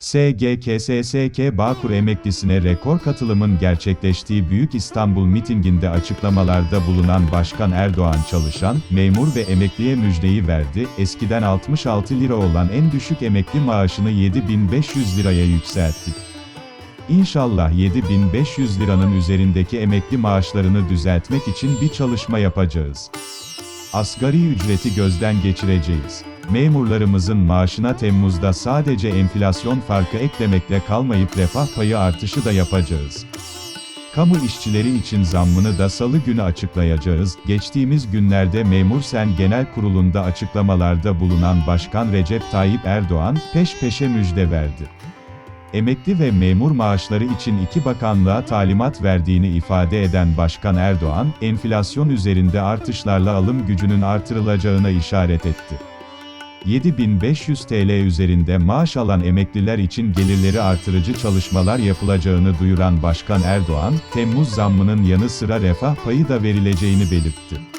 SGKSSK Bağkur emeklisine rekor katılımın gerçekleştiği Büyük İstanbul mitinginde açıklamalarda bulunan Başkan Erdoğan çalışan, memur ve emekliye müjdeyi verdi, eskiden 66 lira olan en düşük emekli maaşını 7500 liraya yükselttik. İnşallah 7500 liranın üzerindeki emekli maaşlarını düzeltmek için bir çalışma yapacağız. Asgari ücreti gözden geçireceğiz. Memurlarımızın maaşına Temmuz'da sadece enflasyon farkı eklemekle kalmayıp refah payı artışı da yapacağız. Kamu işçileri için zammını da salı günü açıklayacağız. Geçtiğimiz günlerde Memur Sen Genel Kurulu'nda açıklamalarda bulunan Başkan Recep Tayyip Erdoğan, peş peşe müjde verdi. Emekli ve memur maaşları için iki bakanlığa talimat verdiğini ifade eden Başkan Erdoğan, enflasyon üzerinde artışlarla alım gücünün artırılacağına işaret etti. 7500 TL üzerinde maaş alan emekliler için gelirleri artırıcı çalışmalar yapılacağını duyuran Başkan Erdoğan, Temmuz zammının yanı sıra refah payı da verileceğini belirtti.